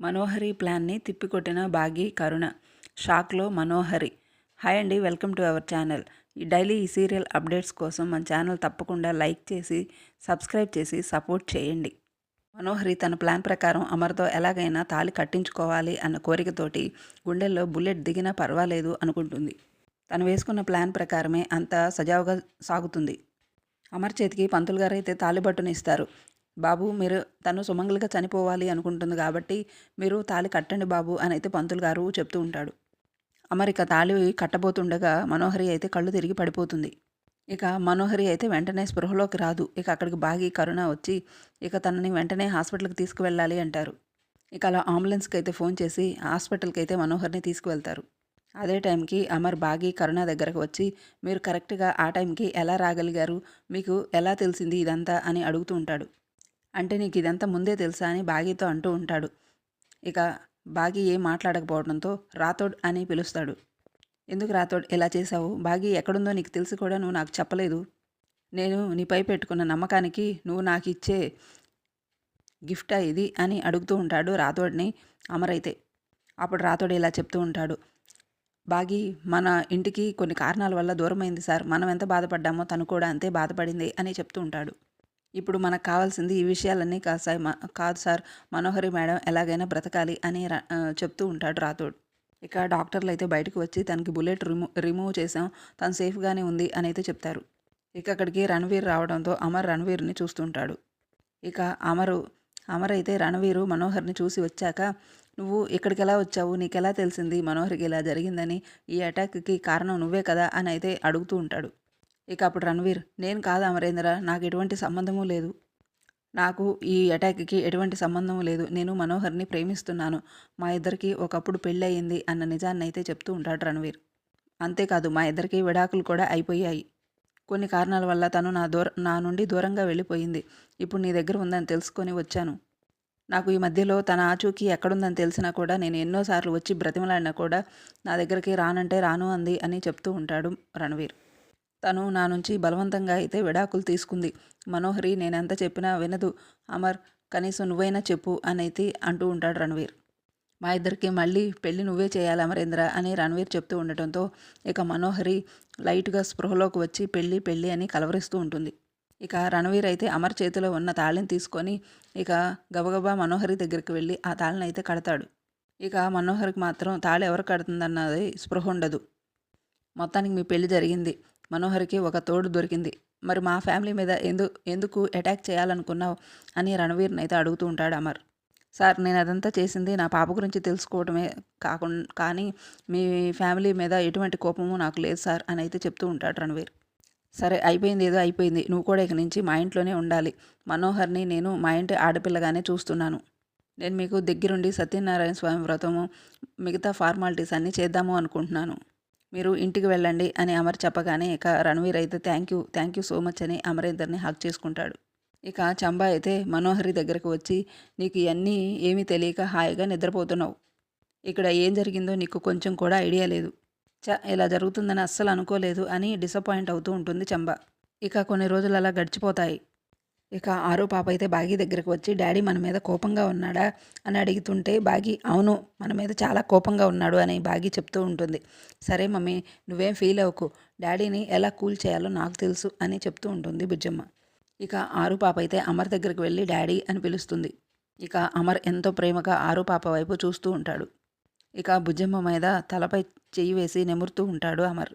మనోహరి ప్లాన్ని తిప్పికొట్టిన బాగి కరుణ. షాక్లో మనోహరి హాయ్ అండి వెల్కమ్ టు అవర్ ఛానల్. ఈ డైలీ ఈ సీరియల్ అప్డేట్స్ కోసం మన ఛానల్ తప్పకుండా లైక్ చేసి సబ్స్క్రైబ్ చేసి సపోర్ట్ చేయండి మనోహరి తన ప్లాన్ ప్రకారం అమర్తో ఎలాగైనా తాళి కట్టించుకోవాలి అన్న కోరికతోటి గుండెల్లో బుల్లెట్ దిగినా పర్వాలేదు అనుకుంటుంది. తను వేసుకున్న ప్లాన్ ప్రకారమే అంతా సజావుగా సాగుతుంది. అమర్ చేతికి పంతులు గారు అయితే తాలిబట్టును ఇస్తారు. బాబు మీరు తను సుమంగలిగా చనిపోవాలి అనుకుంటుంది కాబట్టి మీరు తాళి కట్టండి బాబు అని అయితే పంతులు గారు చెప్తూ ఉంటాడు. అమరిక తాళి కట్టబోతుండగా మనోహరి అయితే కళ్ళు తిరిగి పడిపోతుంది. ఇక మనోహరి అయితే వెంటనే స్పృహలోకి రాదు. ఇక అక్కడికి బాగి కరుణ వచ్చి ఇక తనని వెంటనే హాస్పిటల్కి తీసుకువెళ్ళాలి అంటారు. ఇక అలా అంబులెన్స్కి అయితే ఫోన్ చేసి హాస్పిటల్కి అయితే మనోహర్ని తీసుకువెళ్తారు. అదే టైంకి అమర్ బాగి కరుణ దగ్గరకు వచ్చి మీరు కరెక్ట్గా ఆ టైంకి ఎలా రాగలిగారు? మీకు ఎలా తెలిసింది ఇదంతా? అని అడుగుతూ ఉంటాడు. అంటే నీకు ఇదంతా ముందే తెలుసా అని బాగీతో అంటూ ఉంటాడు. ఇక బాగీ ఏం మాట్లాడకపోవడంతో రాథోడ్ అని పిలుస్తాడు. ఎందుకు రాతోడ్ ఇలా చేశావు? బాగీ ఎక్కడుందో నీకు తెలిసి కూడా నువ్వు నాకు చెప్పలేదు. నేను నీపై పెట్టుకున్న నమ్మకానికి నువ్వు నాకు ఇచ్చే గిఫ్టా ఇది? అని అడుగుతూ ఉంటాడు రాథోడ్ని అమరైతే. అప్పుడు రాతోడు ఇలా చెప్తూ ఉంటాడు. బాగి మన ఇంటికి కొన్ని కారణాల వల్ల దూరమైంది సార్. మనం ఎంత బాధపడ్డామో తను కూడా అంతే బాధపడింది అని చెప్తూ ఉంటాడు. ఇప్పుడు మనకు కావాల్సింది ఈ విషయాలన్నీ కాదు సార్ కాదు సార్ మనోహరి మేడం ఎలాగైనా బ్రతకాలి అని చెప్తూ ఉంటాడు రాథోడ్. ఇక డాక్టర్లు అయితే బయటకు వచ్చి తనకి బుల్లెట్ రిమూ రిమూవ్ చేసాం తను సేఫ్గానే ఉంది అని అయితే చెప్తారు. ఇక అక్కడికి రణవీర్ రావడంతో అమర్ రణవీర్ని చూస్తుంటాడు ఇక అమరు అమర్ అయితే రణవీరు మనోహర్ని చూసి వచ్చాక నువ్వు ఇక్కడికి ఎలా వచ్చావు? నీకెలా తెలిసింది? మనోహర్కి ఇలా జరిగిందని ఈ అటాక్కి కారణం నువ్వే కదా? అని అయితే అడుగుతూ ఉంటాడు. ఇక అప్పుడు రణవీర్ నేను కాదు అమరేంద్ర నాకు ఎటువంటి సంబంధము లేదు. నాకు ఈ అటాక్కి ఎటువంటి సంబంధం లేదు. నేను మనోహర్ని ప్రేమిస్తున్నాను. మా ఇద్దరికి ఒకప్పుడు పెళ్ళయింది అన్న నిజాన్ని అయితే చెప్తూ ఉంటాడు రణవీర్. అంతేకాదు మా ఇద్దరికి విడాకులు కూడా అయిపోయాయి. కొన్ని కారణాల వల్ల తను నా దూర నా నుండి దూరంగా వెళ్ళిపోయింది. ఇప్పుడు నీ దగ్గర ఉందని తెలుసుకొని వచ్చాను. నాకు ఈ మధ్యలో తన ఆచూకీ ఎక్కడుందని తెలిసినా కూడా నేను ఎన్నోసార్లు వచ్చి బ్రతిమలాడినా కూడా నా దగ్గరికి రానంటే రాను అంది అని చెప్తూ ఉంటాడు రణవీర్. తను నా నుంచి బలవంతంగా అయితే విడాకులు తీసుకుంది. మనోహరి నేనెంత చెప్పినా వినదు. అమర్ కనీసం నువ్వైనా చెప్పు అని అయితే అంటూ ఉంటాడు రణవీర్. మా ఇద్దరికి మళ్ళీ పెళ్ళి నువ్వే చేయాలి అమరేంద్ర అని రణవీర్ చెప్తూ ఉండటంతో ఇక మనోహరి లైట్గా స్పృహలోకి వచ్చి పెళ్ళి పెళ్ళి అని కలవరిస్తూ ఉంటుంది. ఇక రణవీర్ అయితే అమర్ చేతిలో ఉన్న తాళిని తీసుకొని ఇక గబగబా మనోహరి దగ్గరికి వెళ్ళి ఆ తాళిని అయితే కడతాడు. ఇక మనోహరికి మాత్రం తాళి ఎవరు కడుతుందన్నది స్పృహ ఉండదు. మొత్తానికి మీ పెళ్ళి జరిగింది. మనోహర్కి ఒక తోడు దొరికింది. మరి మా ఫ్యామిలీ మీద ఎందు ఎందుకు అటాక్ చేయాలనుకున్నావు? అని రణవీర్ని అయితే అడుగుతూ ఉంటాడు అమర్. సార్ నేను అదంతా చేసింది నా పాప గురించి తెలుసుకోవడమే కాకుండా కానీ మీ ఫ్యామిలీ మీద ఎటువంటి కోపము నాకు లేదు సార్ అని అయితే చెప్తూ ఉంటాడు రణవీర్. సరే అయిపోయింది ఏదో అయిపోయింది. నువ్వు కూడా ఇక నుంచి మా ఇంట్లోనే ఉండాలి. మనోహర్ని నేను మా ఇంటి ఆడపిల్లగానే చూస్తున్నాను. నేను మీకు దగ్గరుండి సత్యనారాయణ స్వామి వ్రతము మిగతా ఫార్మాలిటీస్ అన్నీ చేద్దాము అనుకుంటున్నాను. మీరు ఇంటికి వెళ్ళండి అని అమర్ చెప్పగానే ఇక రణవీర్ అయితే thank you thank you so much అని అమరేందర్ని హక్ చేసుకుంటాడు. ఇక చంబా అయితే మనోహరి దగ్గరకు వచ్చి నీకు ఇవన్నీ ఏమీ తెలియక హాయిగా నిద్రపోతున్నావు. ఇక్కడ ఏం జరిగిందో నీకు కొంచెం కూడా ఐడియా లేదు. చ ఇలా జరుగుతుందని అస్సలు అనుకోలేదు అని డిసప్పాయింట్ అవుతూ ఉంటుంది చంబా. ఇక కొన్ని రోజులు అలా గడిచిపోతాయి. ఇక ఆరో పాప అయితే బాగి దగ్గరకు వచ్చి డాడీ మన మీద కోపంగా ఉన్నాడా? అని అడుగుతుంటే బాగి అవును మన మీద చాలా కోపంగా ఉన్నాడు అని బాగి చెప్తూ ఉంటుంది. సరే మమ్మీ నువ్వేం ఫీల్ అవ్వకు డాడీని ఎలా కూల్ చేయాలో నాకు తెలుసు అని చెప్తూ ఉంటుంది బుజ్జమ్మ. ఇక ఆరు పాప అయితే అమర్ దగ్గరికి వెళ్ళి డాడీ అని పిలుస్తుంది. ఇక అమర్ ఎంతో ప్రేమగా ఆరు పాప వైపు చూస్తూ ఉంటాడు. ఇక బుజ్జమ్మ మీద తలపై చెయ్యి వేసి నెమురుతూ ఉంటాడు అమర్.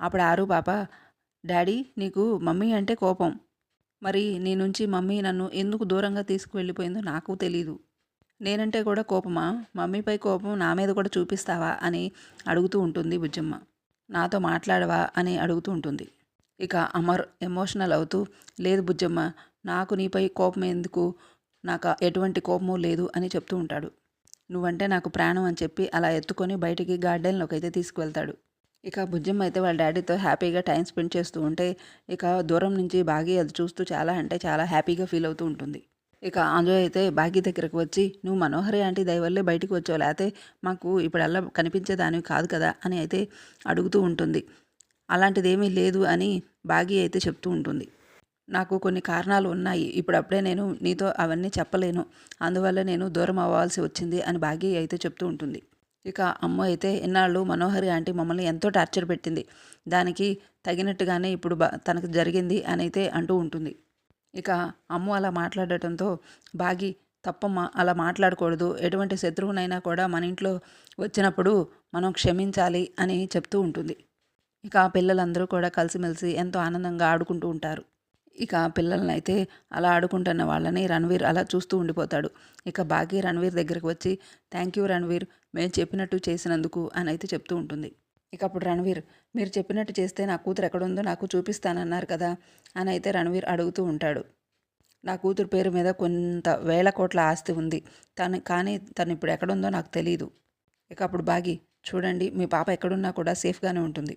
అప్పుడు ఆరు పాప డాడీ నీకు మమ్మీ అంటే కోపం మరి నీ నుంచి మమ్మీ నన్ను ఎందుకు దూరంగా తీసుకువెళ్ళిపోయిందో నాకు తెలీదు. నేనంటే కూడా కోపమా? మమ్మీపై కోపం నా మీద కూడా చూపిస్తావా? అని అడుగుతూ ఉంటుంది బుజ్జమ్మ. నాతో మాట్లాడవా? అని అడుగుతూ ఉంటుంది. ఇక అమర్ ఎమోషనల్ అవుతూ లేదు బుజ్జమ్మ నాకు నీపై కోపం ఎందుకు? నాకు ఎటువంటి కోపము లేదు అని చెప్తూ ఉంటాడు. నువ్వంటే నాకు ప్రాణం అని చెప్పి అలా ఎత్తుకొని బయటికి గార్డెన్లోకి అయితే తీసుకువెళ్తాడు. ఇక బుజ్జమ్మ అయితే వాళ్ళ డాడీతో హ్యాపీగా టైం స్పెండ్ చేస్తూ ఉంటే ఇక దూరం నుంచి బాగి అది చూస్తూ చాలా అంటే చాలా హ్యాపీగా ఫీల్ అవుతూ ఉంటుంది. ఇక ఆంజోయ్ అయితే బాగి దగ్గరకు వచ్చి నువ్వు మనోహరి ఆంటీ దయవల్లే బయటికి వచ్చావు లేకపోతే మాకు ఇప్పుడల్లా కనిపించేదానివి కాదు కదా? అని అయితే అడుగుతూ ఉంటుంది. అలాంటిది ఏమీ లేదు అని బాగి అయితే చెప్తూ ఉంటుంది. నాకు కొన్ని కారణాలు ఉన్నాయి ఇప్పుడప్పుడే నేను నీతో అవన్నీ చెప్పలేను అందువల్ల నేను దూరం అవ్వాల్సి వచ్చింది అని భాగి అయితే చెప్తూ ఉంటుంది. ఇక అమ్మ అయితే ఇన్నాళ్ళు మనోహరి ఆంటీ మమ్మల్ని ఎంతో టార్చర్ పెట్టింది. దానికి తగినట్టుగానే ఇప్పుడు బా తనకు జరిగింది అని అయితే అంటూ ఉంటుంది. ఇక అమ్మ అలా మాట్లాడటంతో బాగి తప్పమ్మ అలా మాట్లాడకూడదు. ఎటువంటి శత్రువునైనా కూడా మన ఇంట్లో వచ్చినప్పుడు మనం క్షమించాలి అని చెప్తూ ఉంటుంది. ఇక ఆ పిల్లలందరూ కూడా కలిసిమెలిసి ఎంతో ఆనందంగా ఆడుకుంటూ ఉంటారు. ఇక పిల్లల్ని అయితే అలా ఆడుకుంటున్న వాళ్ళని రణవీర్ అలా చూస్తూ ఉండిపోతాడు. ఇక బాగి రణవీర్ దగ్గరికి వచ్చి థ్యాంక్ యూ రణవీర్ మేము చెప్పినట్టు చేసినందుకు అని అయితే చెప్తూ ఉంటుంది. ఇక అప్పుడు రణవీర్ మీరు చెప్పినట్టు చేస్తే నా కూతురు ఎక్కడుందో నాకు చూపిస్తానన్నారు కదా అని అయితే రణవీర్ అడుగుతూ ఉంటాడు. నా కూతురు పేరు మీద కొంత వేల కోట్ల ఆస్తి ఉంది. తను కానీ తను ఇప్పుడు ఎక్కడుందో నాకు తెలియదు ఇక అప్పుడు బాగి చూడండి మీ పాప ఎక్కడున్నా కూడా సేఫ్గానే ఉంటుంది.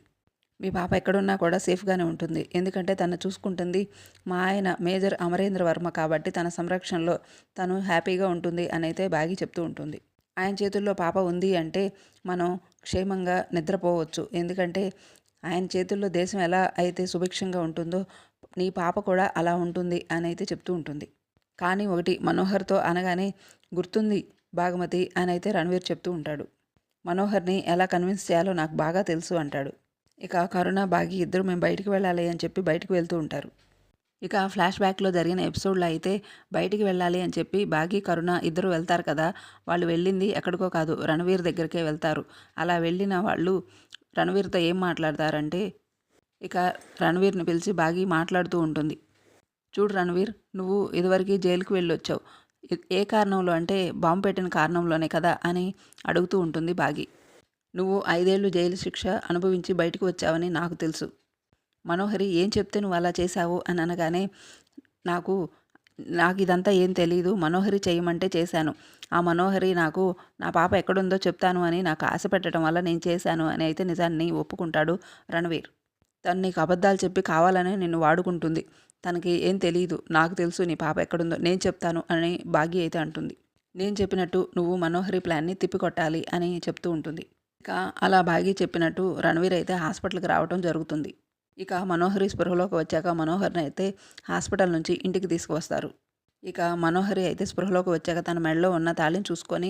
మీ పాప ఎక్కడున్నా కూడా సేఫ్గానే ఉంటుంది. ఎందుకంటే తను చూసుకుంటుంది మా ఆయన మేజర్ అమరేంద్ర వర్మ కాబట్టి తన సంరక్షణలో తను హ్యాపీగా ఉంటుంది అని అయితే బాగి చెప్తూ ఉంటుంది. ఆయన చేతుల్లో పాప ఉంది అంటే మనం క్షేమంగా నిద్రపోవచ్చు. ఎందుకంటే ఆయన చేతుల్లో దేశం ఎలా అయితే సుభిక్షంగా ఉంటుందో నీ పాప కూడా అలా ఉంటుంది అని అయితే చెప్తూ ఉంటుంది. కానీ ఒకటి మనోహర్తో అనగానే గుర్తుంది బాగమతి అని అయితే రణవీర్ చెప్తూ ఉంటాడు. మనోహర్ని ఎలా కన్విన్స్ చేయాలో నాకు బాగా తెలుసు అంటాడు. ఇక కరుణ బాగి ఇద్దరు మేము బయటికి వెళ్ళాలి అని చెప్పి బయటికి వెళ్తూ ఉంటారు. ఇక ఫ్లాష్ బ్యాక్లో జరిగిన ఎపిసోడ్లో అయితే బయటికి వెళ్ళాలి అని చెప్పి బాగి కరుణ ఇద్దరు వెళ్తారు కదా. వాళ్ళు వెళ్ళింది ఎక్కడికో కాదు రణవీర్ దగ్గరికే వెళ్తారు. అలా వెళ్ళిన వాళ్ళు రణవీర్తో ఏం మాట్లాడతారంటే ఇక రణవీర్ని పిలిచి బాగి మాట్లాడుతూ ఉంటుంది. చూడు రణవీర్ నువ్వు ఇదివరకు జైలుకి వెళ్ళొచ్చావు. ఏ కారణంలో అంటే బాంబు పెట్టిన కారణంలోనే కదా అని అడుగుతూ ఉంటుంది బాగి. నువ్వు ఐదేళ్ళు జైలు శిక్ష అనుభవించి బయటకు వచ్చావని నాకు తెలుసు. మనోహరి ఏం చెప్తే నువ్వు అలా చేశావు? అని అనగానే నాకు నాకు ఇదంతా ఏం తెలియదు మనోహరి చేయమంటే చేశాను. ఆ మనోహరి నాకు నా పాప ఎక్కడుందో చెప్తాను అని నాకు ఆశ పెట్టడం వల్ల నేను చేశాను అని అయితే నిజాన్ని ఒప్పుకుంటాడు రణవీర్. తను నీకు అబద్ధాలు చెప్పి కావాలని నిన్ను వాడుకుంటుంది. తనకి ఏం తెలియదు నాకు తెలుసు నీ పాప ఎక్కడుందో. నేను చెప్తాను అని భాగ్య అయితే అంటుంది. నేను చెప్పినట్టు నువ్వు మనోహరి ప్లాన్ని తిప్పికొట్టాలి అని చెప్తూ ఉంటుంది. ఇక అలా భాగి చెప్పినట్టు రణవీర్ అయితే హాస్పిటల్కి రావడం జరుగుతుంది. ఇక మనోహరి స్పృహలోకి వచ్చాక మనోహర్ని అయితే హాస్పిటల్ నుంచి ఇంటికి తీసుకువస్తారు. ఇక మనోహరి అయితే స్పృహలోకి వచ్చాక తన మెడలో ఉన్న తాళిని చూసుకొని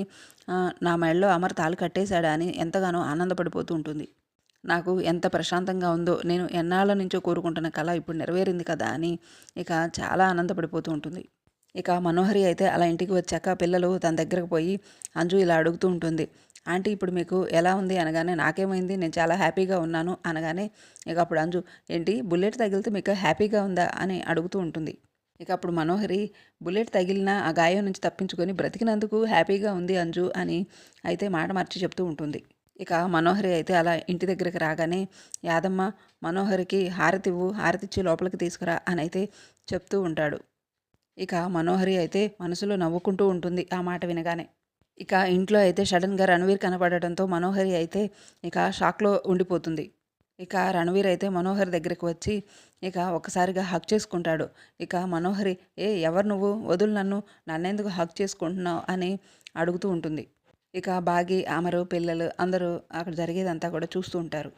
నా మెడలో అమర్ తాళి కట్టేశాడా? అని ఎంతగానో ఆనందపడిపోతూ ఉంటుంది. నాకు ఎంత ప్రశాంతంగా ఉందో నేను ఎన్నాళ్ళ నుంచో కోరుకుంటున్న కళ ఇప్పుడు నెరవేరింది కదా? అని ఇక చాలా ఆనందపడిపోతూ ఉంటుంది. ఇక మనోహరి అయితే అలా ఇంటికి వచ్చాక పిల్లలు తన దగ్గరకు పోయి అంజు ఇలా అడుగుతూ ఉంటుంది ఆంటీ ఇప్పుడు మీకు ఎలా ఉంది అనగానే నాకేమైంది నేను చాలా హ్యాపీగా ఉన్నాను అనగానే ఇక అప్పుడు అంజు ఏంటి బుల్లెట్ తగిలితే మీకు హ్యాపీగా ఉందా? అని అడుగుతూ ఉంటుంది. ఇక అప్పుడు మనోహరి బుల్లెట్ తగిలిన ఆ గాయం నుంచి తప్పించుకొని బ్రతికినందుకు హ్యాపీగా ఉంది అంజు అని అయితే మాట మార్చి చెప్తూ ఉంటుంది. ఇక మనోహరి అయితే అలా ఇంటి దగ్గరికి రాగానే యాదమ్మ మనోహరికి హారతివ్వు హారతిచ్చి లోపలికి తీసుకురా అని అయితే చెప్తూ ఉంటాడు. ఇక మనోహరి అయితే మనసులో నవ్వుకుంటూ ఉంటుంది ఆ మాట వినగానే. ఇక ఇంట్లో అయితే సడన్గా రణవీర్ కనపడటంతో మనోహరి అయితే ఇక షాక్లో ఉండిపోతుంది. ఇక రణవీర్ అయితే మనోహర్ దగ్గరికి వచ్చి ఇక ఒకసారిగా హక్ చేసుకుంటాడు. ఇక మనోహరి ఏ ఎవరు నువ్వు? వదులు నన్ను. నన్నెందుకు హక్ చేసుకుంటున్నావు? అని అడుగుతూ ఉంటుంది. ఇక బాగి అమరు పిల్లలు అందరూ అక్కడ జరిగేదంతా కూడా చూస్తూ ఉంటారు.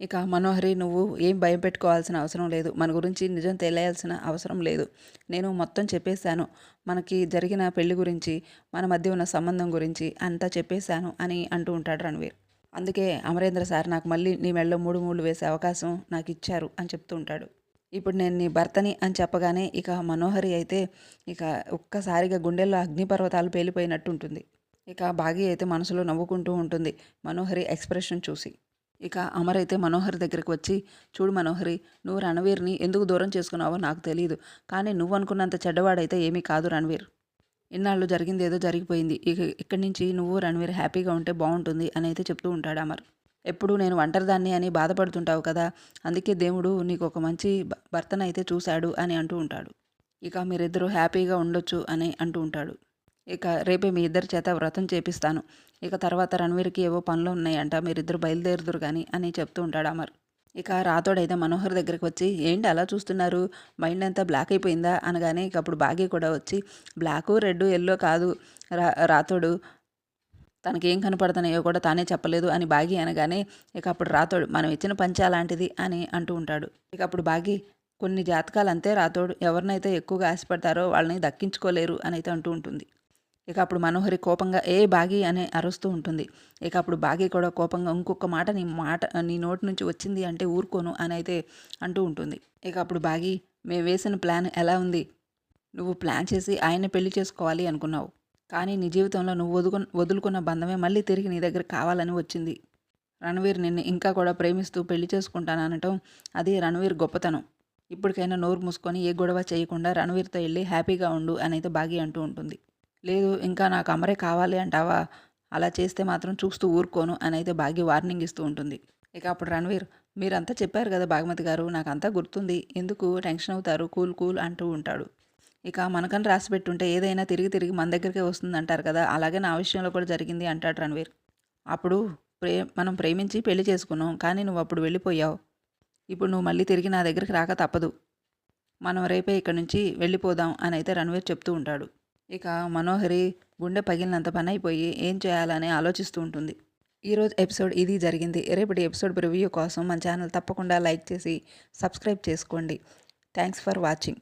ఇక మనోహరి నువ్వు ఏం భయం పెట్టుకోవాల్సిన అవసరం లేదు. మన గురించి నిజం తెలియాల్సిన అవసరం లేదు. నేను మొత్తం చెప్పేశాను. మనకి జరిగిన పెళ్ళి గురించి మన మధ్య ఉన్న సంబంధం గురించి అంతా చెప్పేశాను అని అంటూ ఉంటాడు రణవీర్. అందుకే అమరేంద్ర సార్ నాకు మళ్ళీ నీ మెళ్ళలో మూడు మూడు వేసే అవకాశం నాకు ఇచ్చారు అని చెప్తూ ఉంటాడు. ఇప్పుడు నేను నీ భర్తని అని చెప్పగానే ఇక మనోహరి అయితే ఇక ఒక్కసారిగా గుండెల్లో అగ్నిపర్వతాలు పేలిపోయినట్టు ఉంటుంది. ఇక బాగి అయితే మనసులో నవ్వుకుంటూ ఉంటుంది. మనోహరి ఎక్స్ప్రెషన్ చూసి. ఇక అమర్ అయితే మనోహర్ దగ్గరికి వచ్చి చూడు మనోహరి నువ్వు రణవీర్ని ఎందుకు దూరం చేసుకున్నావో నాకు తెలియదు కానీ నువ్వు అనుకున్నంత చెడ్డవాడైతే ఏమీ కాదు రణవీర్. ఇన్నాళ్ళు జరిగింది ఏదో జరిగిపోయింది. ఇక ఇక్కడి నుంచి నువ్వు రణవీర్ హ్యాపీగా ఉంటే బాగుంటుంది అని అయితే చెప్తూ ఉంటాడు అమర్. ఎప్పుడు నేను ఒంటరిదాన్ని అని బాధపడుతుంటావు కదా అందుకే దేవుడు నీకు ఒక మంచి భర్తనైతే చూశాడు అని అంటూ ఉంటాడు. ఇక మీరిద్దరూ హ్యాపీగా ఉండొచ్చు అని అంటూ ఉంటాడు. ఇక రేపే మీ ఇద్దరి చేత వ్రతం చేపిస్తాను. ఇక తర్వాత రణవీర్కి ఏవో పనులు ఉన్నాయంట మీరిద్దరు బయలుదేరుదురు కానీ అని చెప్తూ ఉంటాడు అమర్ ఇక రాతోడైతే మనోహర్ దగ్గరికి వచ్చి ఏంటి అలా చూస్తున్నారు? మైండ్ అంతా బ్లాక్ అయిపోయిందా? అనగానే ఇక అప్పుడు బాగి కూడా వచ్చి బ్లాకు రెడ్ ఎల్లో కాదు రా రాతోడు తనకేం కనపడుతున్నాయో కూడా తానే చెప్పలేదు అని బాగి అనగానే ఇక అప్పుడు రాతోడు మనం ఇచ్చిన పంచ అలాంటిది అని అంటూ ఉంటాడు. ఇక అప్పుడు బాగి కొన్ని జాతకాలు అంతే రాతోడు ఎవరినైతే ఎక్కువగా ఆశపడతారో వాళ్ళని దక్కించుకోలేరు అని అయితే అంటూ ఉంటుంది. ఇక అప్పుడు మనోహరి కోపంగా ఏ బాగి అని అరుస్తూ ఉంటుంది. ఇక అప్పుడు బాగి కూడా కోపంగా ఇంకొక మాట నీ మాట నీ నోటి నుంచి వచ్చింది అంటే ఊరుకోను అని అయితే అంటూ ఉంటుంది. ఇక అప్పుడు బాగి మేము వేసిన ప్లాన్ ఎలా ఉంది? నువ్వు ప్లాన్ చేసి ఆయన పెళ్ళి చేసుకోవాలి అనుకున్నావు. కానీ నీ జీవితంలో నువ్వు వదుకు వదులుకున్న బంధమే మళ్ళీ తిరిగి నీ దగ్గర కావాలని వచ్చింది. రణవీర్ నిన్ను ఇంకా కూడా ప్రేమిస్తూ పెళ్ళి చేసుకుంటాననటం అది రణవీర్ గొప్పతనం. ఇప్పటికైనా నోరు మూసుకొని ఏ గొడవ చేయకుండా రణవీర్తో వెళ్ళి హ్యాపీగా ఉండు అని అయితే బాగి అంటూ ఉంటుంది. లేదు ఇంకా నాకు అమరే కావాలి అంటావా? అలా చేస్తే మాత్రం చూస్తూ ఊరుకోను అని అయితే భాగ్య వార్నింగ్ ఇస్తూ ఉంటుంది. ఇక అప్పుడు రణవీర్ మీరంతా చెప్పారు కదా బాగమతి గారు నాకు అంతా గుర్తుంది. ఎందుకు? టెన్షన్ అవుతారు కూల్ కూల్ అంటూ ఉంటాడు. ఇక మనకని రాసి పెట్టుంటే ఏదైనా తిరిగి తిరిగి మన దగ్గరికే వస్తుంది అంటారు కదా? అలాగే నా విషయంలో కూడా జరిగింది అంటాడు రణవీర్. అప్పుడు ప్రే మనం ప్రేమించి పెళ్ళి చేసుకున్నాం కానీ నువ్వు అప్పుడు వెళ్ళిపోయావు. ఇప్పుడు నువ్వు మళ్ళీ తిరిగి నా దగ్గరికి రాక తప్పదు. మనం రేపే ఇక్కడి నుంచి వెళ్ళిపోదాం అని అయితే రణవీర్ చెప్తూ ఉంటాడు. ఇక మనోహరి గుండె పగిలినంత పని అయిపోయి ఏం చేయాలని ఆలోచిస్తూ ఉంటుంది. ఈరోజు ఎపిసోడ్ ఇది జరిగింది. రేపటి ఎపిసోడ్ రివ్యూ కోసం మన ఛానల్ తప్పకుండా లైక్ చేసి సబ్స్క్రైబ్ చేసుకోండి. Thanks for watching.